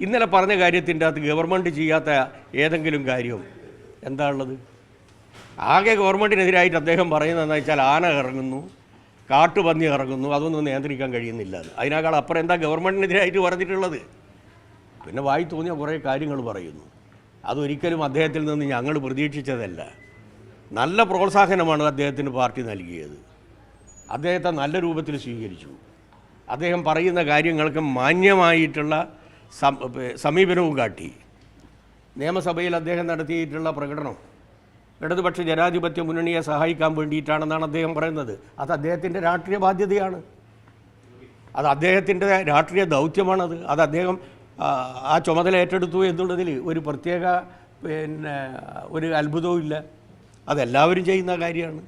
ഇന്നലെ പറഞ്ഞ കാര്യത്തിന്റെ അകത്ത് ഗവൺമെന്റ് ചെയ്യാത്ത ഏതെങ്കിലും കാര്യം എന്താണുള്ളത് ആകെ ഗവൺമെന്റിനെതിരായിട്ട് അദ്ദേഹം പറയുന്നതെന്ന് വെച്ചാൽ ആന ഇറങ്ങുന്നു കാട്ടുപന്നി ഇറങ്ങുന്നു അതൊന്നും നിയന്ത്രിക്കാൻ കഴിയുന്നില്ല. അതിനേക്കാൾ അപ്പുറം എന്താ ഗവൺമെന്റിനെതിരായിട്ട് പറഞ്ഞിട്ടുള്ളത്? പിന്നെ വായി തോന്നിയ കുറേ കാര്യങ്ങൾ പറയുന്നു. അതൊരിക്കലും അദ്ദേഹത്തിൽ നിന്ന് ഞങ്ങൾ പ്രതീക്ഷിച്ചതല്ല. നല്ല പ്രോത്സാഹനമാണ് അദ്ദേഹത്തിന് പാർട്ടി നൽകിയത്. അദ്ദേഹത്തെ നല്ല രൂപത്തിൽ സ്വീകരിച്ചു. അദ്ദേഹം പറയുന്ന കാര്യങ്ങൾക്ക് മാന്യമായിട്ടുള്ള സമീപനവും കാട്ടി. നിയമസഭയിൽ അദ്ദേഹം നടത്തിയിട്ടുള്ള പ്രകടനം. ഇടതുപക്ഷ ജനാധിപത്യ മുന്നണിയെ സഹായിക്കാൻ വേണ്ടിയിട്ടാണെന്നാണ് അദ്ദേഹം പറയുന്നത്. അത് അദ്ദേഹത്തിന്റെ രാഷ്ട്രീയ ബാധ്യതയാണ്. അത് അദ്ദേഹത്തിന്റെ രാഷ്ട്രീയ ദൗത്യമാണത് അത്. അദ്ദേഹം ആ, ചുമതല ഏറ്റെടുത്തു എന്നുള്ളതിൽ ഒരു പ്രത്യേക പിന്നെ ഒരു അത്ഭുതവും ഇല്ല. അതെല്ലാവരും ചെയ്യുന്ന കാര്യമാണ്.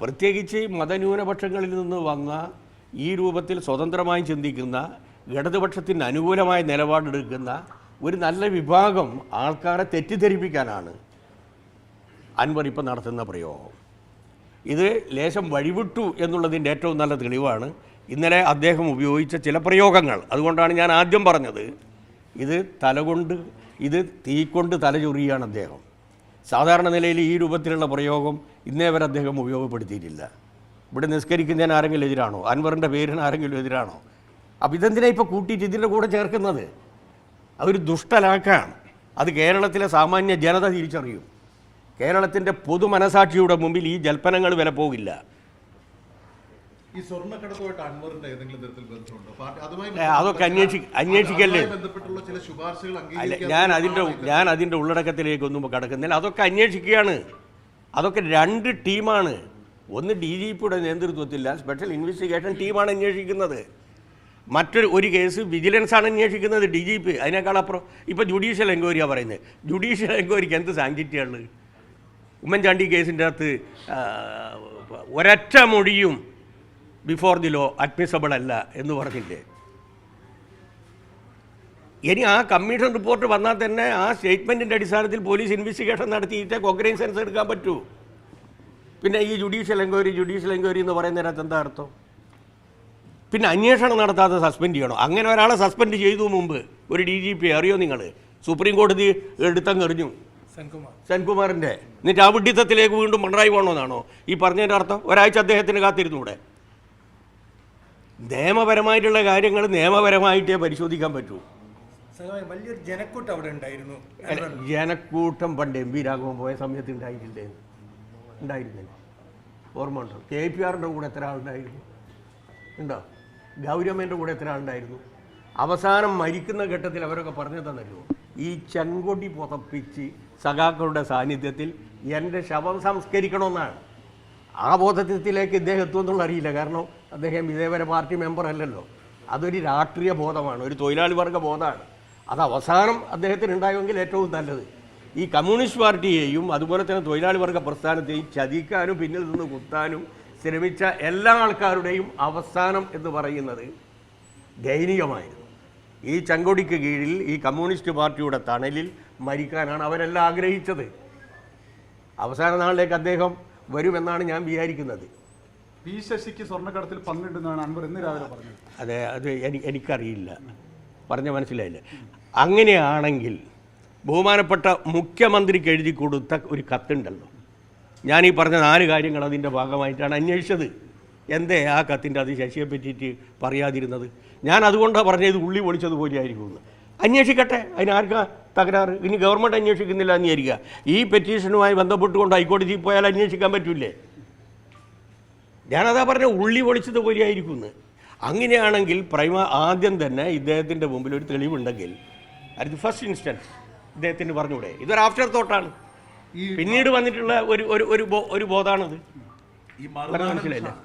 പ്രത്യേകിച്ച് മതന്യൂനപക്ഷങ്ങളിൽ നിന്ന് വന്ന ഈ രൂപത്തിൽ സ്വതന്ത്രമായി ചിന്തിക്കുന്ന ഇടതുപക്ഷത്തിന് അനുകൂലമായ നിലപാടെടുക്കുന്ന ഒരു നല്ല വിഭാഗം ആൾക്കാരെ തെറ്റിദ്ധരിപ്പിക്കാനാണ് അൻവർ ഇപ്പം നടത്തുന്ന പ്രയോഗം. ഇത് ലേശം വഴിവിട്ടു എന്നുള്ളതിന്റെ ഏറ്റവും നല്ല തെളിവാണ്. ഇന്നലെ അദ്ദേഹം ഉപയോഗിച്ച ചില പ്രയോഗങ്ങൾ. അതുകൊണ്ടാണ് ഞാൻ ആദ്യം പറഞ്ഞത്. ഇത് തലകൊണ്ട് ഇത് തീക്കൊണ്ട് തലചൊറിയാണ് അദ്ദേഹം. സാധാരണ നിലയിൽ ഈ രൂപത്തിലുള്ള പ്രയോഗം ഇന്നേ വരെ അദ്ദേഹം ഉപയോഗപ്പെടുത്തിയിട്ടില്ല. ഇവിടെ നിസ്കരിക്കുന്നതിന് ആരെങ്കിലും എതിരാണോ? അൻവറിന്റെ പേരിന് ആരെങ്കിലും എതിരാണോ? അപ്പോൾ ഇതെന്തിനാണ് ഇപ്പോൾ കൂട്ടിയിട്ട് ഇതിന്റെ കൂടെ ചേർക്കുന്നത്? അതൊരു ദുഷ്ടലാക്കാണ്. അത് കേരളത്തിലെ സാമാന്യ ജനത തിരിച്ചറിയും. കേരളത്തിന്റെ പൊതുമനസാക്ഷിയുടെ മുമ്പിൽ ഈ ജൽപ്പനങ്ങൾ വില പോകില്ല. ഈ സ്വർണക്കടത്തുമായിട്ട് അൻവറിന്റെ ഏതെങ്കിലും തരത്തിൽ ബന്ധമുണ്ടോ? അതൊക്കെ അന്വേഷി അന്വേഷിക്കല്ലേ? ബന്ധപ്പെട്ടുള്ള ചില ശുപാർശകൾ അല്ല ഞാൻ അതിന്റെ ഞാൻ അതിന്റെ ഉള്ളടക്കത്തിലേക്കൊന്നും കടക്കുന്നില്ല. അതൊക്കെ അന്വേഷിക്കുകയാണ്. അതൊക്കെ രണ്ട് ടീമാണ്. ഒന്ന് ഡി ജി പിയുടെ നേതൃത്വത്തില്ല സ്പെഷ്യൽ ഇൻവെസ്റ്റിഗേഷൻ ടീമാണ് അന്വേഷിക്കുന്നത്. മറ്റൊരു ഒരു കേസ് വിജിലൻസ് ആണ് അന്വേഷിക്കുന്നത് ഡി ജി പി അതിനേക്കാൾ അപ്പുറം ഇപ്പോൾ ജുഡീഷ്യൽ എൻക്വയറിയാണ് പറയുന്നത്. ജുഡീഷ്യൽ എൻക്വയറിക്ക് എന്ത് സാങ്ക്ടിറ്റിയാണ് ഉമ്മൻചാണ്ടി കേസിന്റെ അകത്ത് ഒരറ്റ മൊഴിയും ബിഫോർ ദി ലോ അഡ്മിസബിൾ അല്ല എന്ന് പറഞ്ഞില്ലേ? ഇനി ആ കമ്മീഷൻ റിപ്പോർട്ട് വന്നാൽ തന്നെ ആ സ്റ്റേറ്റ്മെന്റിന്റെ അടിസ്ഥാനത്തിൽ പോലീസ് ഇൻവെസ്റ്റിഗേഷൻ നടത്തിയിട്ടേ കൊഗ്രൈൻസൻസ് എടുക്കാൻ പറ്റൂ. പിന്നെ ഈ ജുഡീഷ്യൽ എൻക്വയറി ജുഡീഷ്യൽ എൻക്വയറി എന്ന് പറയുന്നതിനകത്ത് എന്താ അർത്ഥം? പിന്നെ അന്വേഷണം നടത്താതെ സസ്പെൻഡ് ചെയ്യണോ? അങ്ങനെ ഒരാളെ സസ്പെൻഡ് ചെയ്തു മുമ്പ് ഒരു ഡി ജി പി അറിയോ നിങ്ങൾ സുപ്രീം കോടതി എടുത്തങ്ങെറിഞ്ഞു സെൻകുമാറിന്റെ എന്നിട്ട് ആ വിഡിത്തത്തിലേക്ക് വീണ്ടും പിണറായി പോകണമെന്നാണോ ഈ പറഞ്ഞതിന്റെ അർത്ഥം? ഒരാഴ്ച അദ്ദേഹത്തിന് കാത്തിരുന്നു ഇവിടെ. നിയമപരമായിട്ടുള്ള കാര്യങ്ങൾ നിയമപരമായിട്ടേ പരിശോധിക്കാൻ പറ്റൂ. വലിയൊരു ജനക്കൂട്ടം അവിടെ ഉണ്ടായിരുന്നു. ജനക്കൂട്ടം പണ്ട് എം പി രാഘവൻ പോയ സമയത്ത് ഉണ്ടായിട്ടില്ലേ? ഉണ്ടായിരുന്നില്ല. ഓർമ്മ ഉണ്ടോ കെ പി ആറിന്റെ കൂടെ എത്ര ആളുണ്ടായിരുന്നു? ഉണ്ടോ? ഗൗരമ്മേന്റെ കൂടെ എത്ര ആളുണ്ടായിരുന്നു? അവസാനം മരിക്കുന്ന ഘട്ടത്തിൽ അവരൊക്കെ പറഞ്ഞു തന്നല്ലോ ഈ ചെങ്കൊടി പുതപ്പിച്ച് സഖാക്കളുടെ സാന്നിധ്യത്തിൽ എന്റെ ശവം സംസ്കരിക്കണമെന്നാണ്. ആ ബോധത്തിലേക്ക് ഇദ്ദേഹം എത്തുമെന്നുള്ള അറിയില്ല. കാരണം അദ്ദേഹം ഇതേവരെ പാർട്ടി മെമ്പർ അല്ലല്ലോ. അതൊരു രാഷ്ട്രീയ ബോധമാണ് ഒരു തൊഴിലാളി വർഗ ബോധമാണ്. അത് അവസാനം അദ്ദേഹത്തിന് ഉണ്ടായെങ്കിൽ ഏറ്റവും നല്ലത്. ഈ കമ്മ്യൂണിസ്റ്റ് പാർട്ടിയെയും അതുപോലെ തന്നെ തൊഴിലാളി വർഗ പ്രസ്ഥാനത്തെയും ചതിക്കാനും പിന്നിൽ നിന്ന് കുത്താനും ശ്രമിച്ച എല്ലാ ആൾക്കാരുടെയും അവസാനം എന്ന് പറയുന്നത് ദയനീയമായിരുന്നു. ഈ ചങ്കൊടിക്ക് കീഴിൽ ഈ കമ്മ്യൂണിസ്റ്റ് പാർട്ടിയുടെ തണലിൽ മരിക്കാനാണ് അവരെല്ലാം ആഗ്രഹിച്ചത്. അവസാന നാളിലേക്ക് അദ്ദേഹം വരുമെന്നാണ് ഞാൻ വിചാരിക്കുന്നത്. പി ശശിക്ക് സ്വർണക്കടത്തിൽ പങ്കുണ്ടെന്നാണ് അൻവർ ഇന്ന് രാവിലെ പറഞ്ഞത്. അതെ അത് എനിക്ക് എനിക്കറിയില്ല. പറഞ്ഞ മനസ്സിലായില്ല. അങ്ങനെയാണെങ്കിൽ ബഹുമാനപ്പെട്ട മുഖ്യമന്ത്രിക്ക് എഴുതി കൊടുത്ത ഒരു കത്തുണ്ടല്ലോ. ഞാൻ ഈ പറഞ്ഞ നാല് കാര്യങ്ങൾ അതിന്റെ ഭാഗമായിട്ടാണ് അന്വേഷിച്ചത്. എന്തേ ആ കത്തിന്റെ അത് ശശിയെ പറ്റിയിട്ട് പറയാതിരുന്നത്? ഞാൻ അതുകൊണ്ടാണ് പറഞ്ഞത് ഉള്ളി പൊളിച്ചത് പോലെയായിരിക്കുമെന്ന് അന്വേഷിക്കട്ടെ അതിനാർക്കാ തകരാറ്? ഇനി ഗവൺമെന്റ് അന്വേഷിക്കുന്നില്ല എന്ന് വിചാരിക്കുക. ഈ പെറ്റീഷനുമായി ബന്ധപ്പെട്ടുകൊണ്ട് ഹൈക്കോടതി പോയാൽ അന്വേഷിക്കാൻ പറ്റൂലേ? ഞാനതാ പറഞ്ഞ ഉള്ളി പൊളിച്ചത് പോലെയായിരിക്കുമെന്ന് അങ്ങനെയാണെങ്കിൽ പ്രൈമ ആദ്യം തന്നെ ഇദ്ദേഹത്തിന്റെ മുമ്പിൽ ഒരു തെളിവുണ്ടെങ്കിൽ അത് ഫസ്റ്റ് ഇൻസ്റ്റൻസ് ഇദ്ദേഹത്തിന് പറഞ്ഞൂടെ. ഇതൊരു ആഫ്റ്റർ തോട്ടാണ് പിന്നീട് വന്നിട്ടുള്ള ഒരു ഒരു ഒരു ബോ- ഒരു ബോധാണത്? ഈ പറഞ്ഞത് മനസ്സിലായില്ലേ?